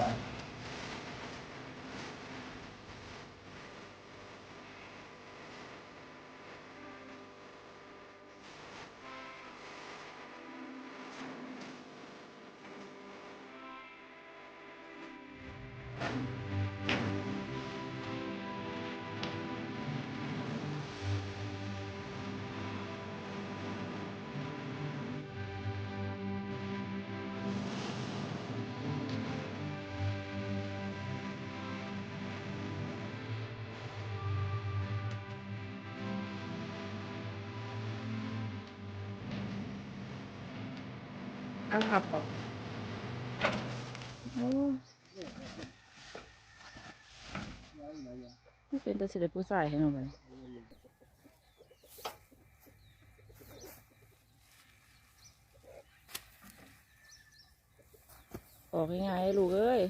บ เอาหับออกโอ้นี่เป็นตัวสิได้ผู้ชายให้หน่อยออกง่ายๆลูกเอ้ย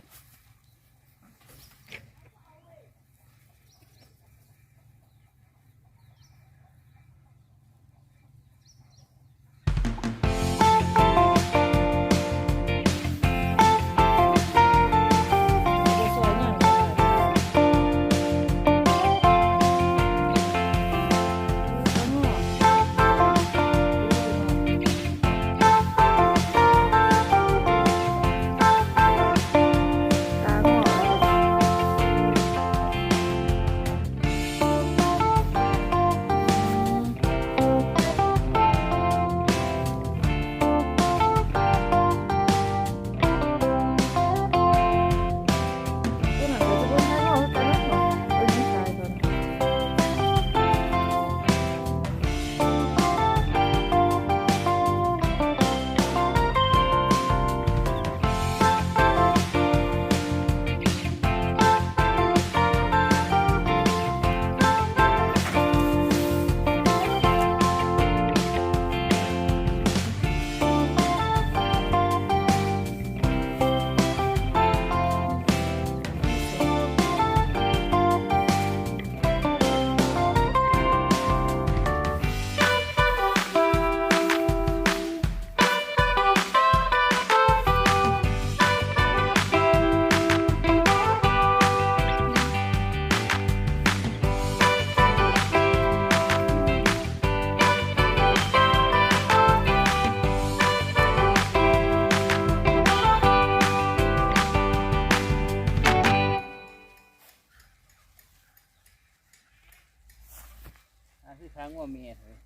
างว่าเมียเถอะ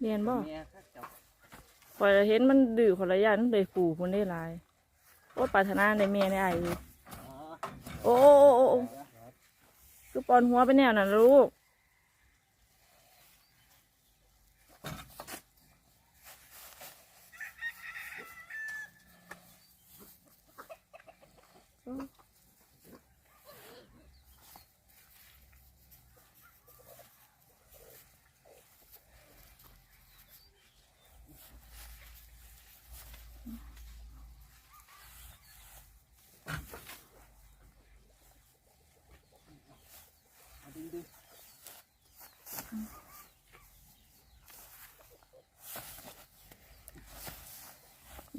เรียนบ่เมียคักเจับข่อยเห็นมันดื้อคนละอย่างมันเลยปู่มันได้หลายโอ้ปรารถนาในเมียในไอ้อยู่อ๋อโอ้โอ้โอ้โอ้คือปอนหัวไปแนวนั้นลูก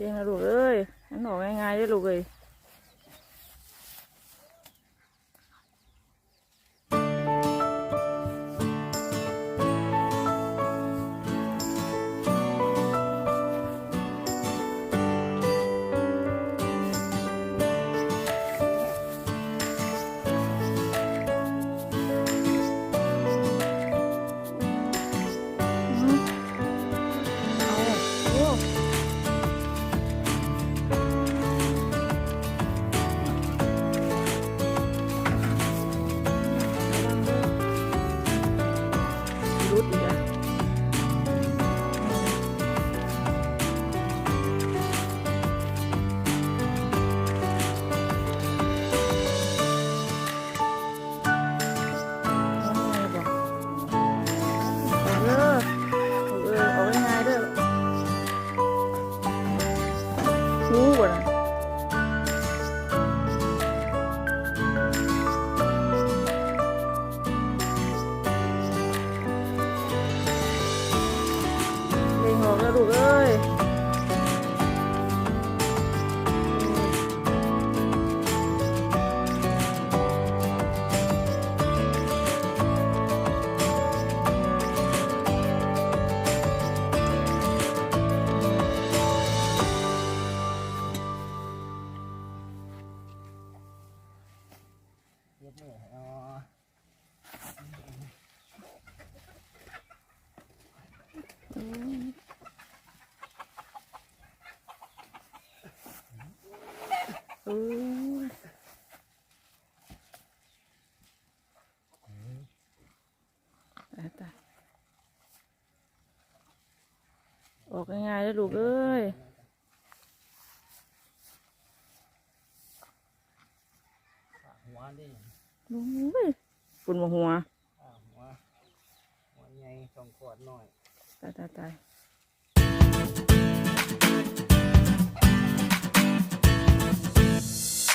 เรียนนะลูกเอ้ยหนบอง่ายๆได้อลูกเอ้ย หู เออตายตายออกง่ายๆแล้วลูกเอ้ยหัวดิโอ้ยฝุ่นมาหัวอ่าหัว หัวใหญ่สองขวดหน่อย ตายตายตาย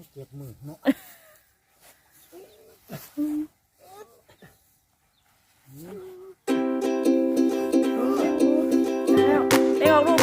เดี๋ยวเจ็บมือเนาะแล้วเอ็งออกลูก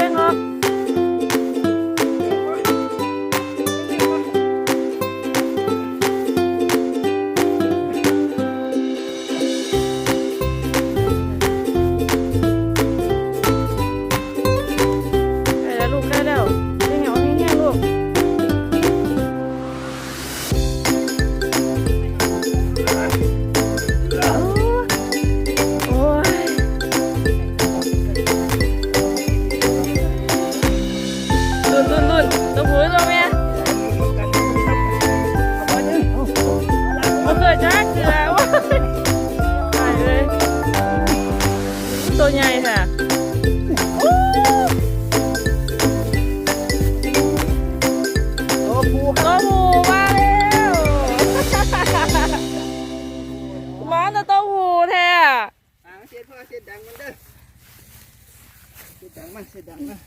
ยดดังมันเสียดดังมัน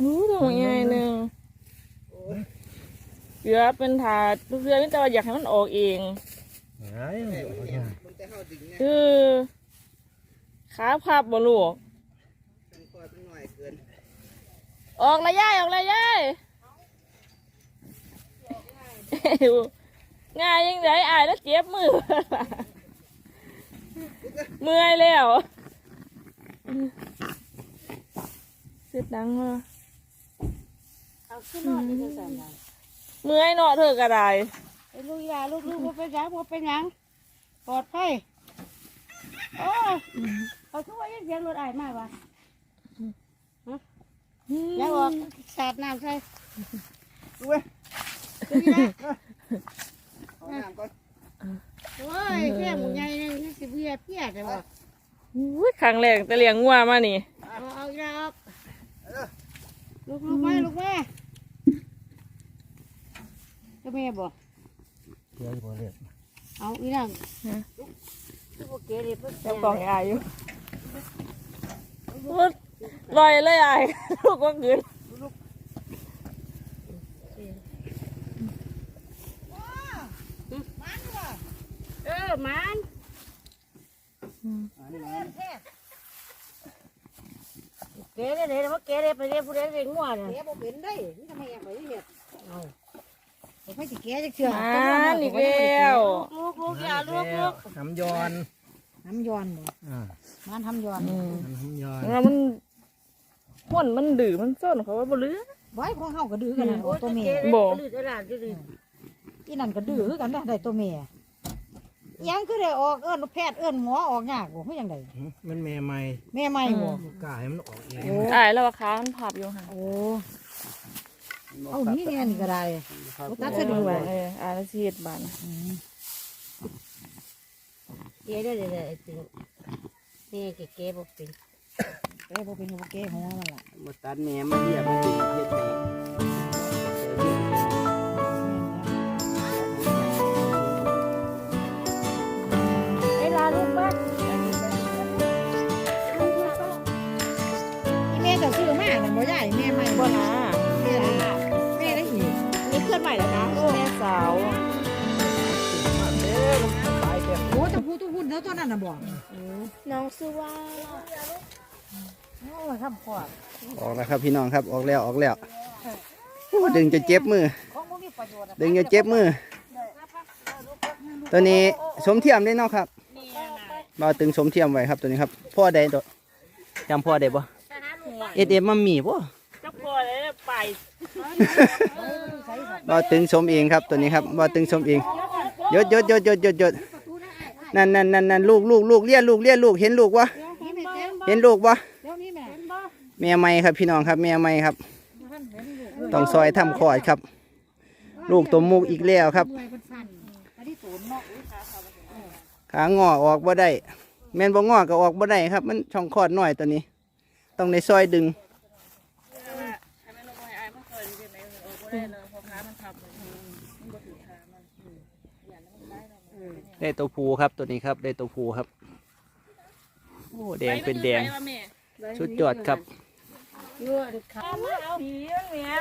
อู้ตัวใหญ่หนึ่งโอ้ยเกลือเป็นถาดเกลือนี่แต่ว่าอยากให้มันออกเองเฮ้ยมันจะเข้าดึงเนี่ยคือขาพับบ่ลูกสองขวดเป็นหน่อยเกินออกละย่ายออกละย่ายง่ายยังไงอายแล้วเจ็บมือ เมื่อยแล้วเสียดังมาเอาขึ้นนอนอีกจังซั่นน่ะเมื่อยเนาะเธอก็ได้ไอ้ลูกยาลูกลูกบ่เป็นหยังบ่เป็นหยังปลอดภัยโอ้เขาคือว่ายังเสียงรถอ้ายมาวะยังออกสาดน้ำใส่ดูเว้ยลูกยาเอาน้ำก่อนโอ้ยแค่หมูใหญ่นี่นี่สิเพียเพียได้บ่อุ้ยครั้งแรกแต่เลี้ยงงัวมานี่ เอาเอาอีกแล้ว เออ ลูกลูกแม่ลูกแม่ก็แม่บ่เดี๋ยวบ่เรียกเอาอีนั่งลูกบ่เกเรเพิ่นยังกองอายอยู่อุ๊ยลอยเลยอายลูกก็เกินเออมันอ่านี่มา เกเรเด้บ่เกเรไปเรียผู้ใดเรียนงัวน่ะเกบ่เป็นได้นี่ทำไมอยากไปเฮ็ดเอาไปสิเกจักเทื่อมาอีกแล้วลูกลูกอย่าลูกลูกน้ำยอนน้ำย้อนบ่อ่ามันทำย้อนอืมน้ำยอนแล้วมันม่วนมันดื้อมันซ่อนเขาว่าบ่เหลือไว้ของเฮาก็ดื้อกันนะโอ้ตัวเมียบ่ดื้อตลาดดื้ออีนั่นก็ดื้อคือกันนะได้ตัวเมีย ยังคือได้ออกเอิ้นแพทย์เอิ้นหมอออกยากบ่คือจังไดมันแม่ใหม่แม่ใหม่บ่ลูกกายมันออกเองโอ้อายแล้วว่าขามันพับอยู่ค่ะโอ้เอานี่เนี่ยนี่ก็ได้บ่ตัดสะดวกไว้เอออายแล้วสิเฮ็ดบานเก๋ได้เลยไอ้ตินี่เก๋ๆบ่เป็นเก๋บ่เป็นก็บ่เก๋ของมันล่ะ มาตัดแม่มาเรียกมาดึงเฮ็ดให้ จะพูดทุกพูดแล้วตัวนั้นน่ะบ่น้องชื่อว่าโอ้ยทำขวดออกแล้วครับพี่น้องครับออกแล้วออกแล้วโอ้ดึงจะเจ็บมือของบ่มีประโยชน์ดึงอย่าเจ็บมือ ตัวนี้สมเทียมได้เนาะครับบ่าวตึงสมเทียมไว้ครับตัวนี้ครับ พ่อใดตัวจำพ่อได้บ่เอเดมัมมี่บ่จักพอเลยไปบ่าวตึงสมเองครับตัวนี้ครับบ่าวตึงสมเองหยดหยดหยดหยดหยดหยด นั่นนั่นนั่นนั่นลูกลูกลูกเลี้ยลูกเลี้ยลูกเห็นลูกวะเห็นลูกวะเดี๋ยวนี้แม่เห็นบ่แม่ไม่ครับ พี่น้องครับแม่ไม่ครับ ต้องซอยทำคลอดครับ ลูกตัวมุกอีกแล้วครับเมื่อยมันสั่นอันนี้ตูนเนาะขางอออกบ่ได้ แม่นบ่งอก็ออกบ่ได้ครับ มันช่องคลอดน้อยตัวนี้ ต้องในซอยดึง ให้มันลงไปไอ้มันเคยเป็นไหนเออบ่ได้เลยเพราะขามันทับเลยมันบ่ถือขามันอย่ามันได้เรา ได้ตัวผูครับตัวนี้ครับได้ตัวผูครับ โอ้แดงเป็นแดงสุดยอดครับผีเนี่ย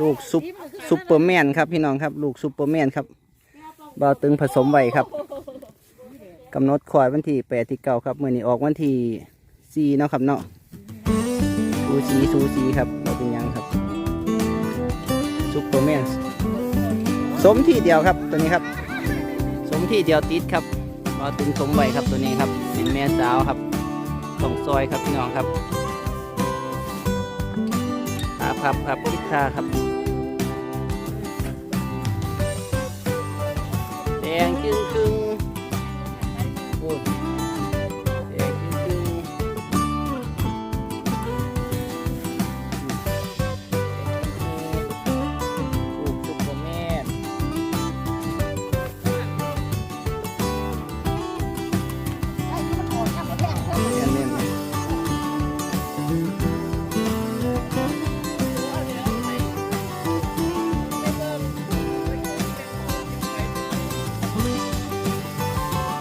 ลูกซุปซุปเปอร์แมนครับพี่น้องครับ ลูกซุปเปอร์แมนครับบาวตึงผสมไว้ครับกำหนดคลอดวันที่แปดที่เก้าครับมื่อนี้ออกวันที่สี่เนาะครับเนาะสูสีสูสีครับเราเป็นหยังครับซุปเปอร์แมนสมที่เดียวครับตัวนี้ครับสม ที่เดียวติดครับบาวตึงสมไว้ครับตัวนี้ครับเป็นแม่สาวครับสองซอยครับพี่น้องครับอาครับครับพิซซ่าครับแดงจึงครึ่ง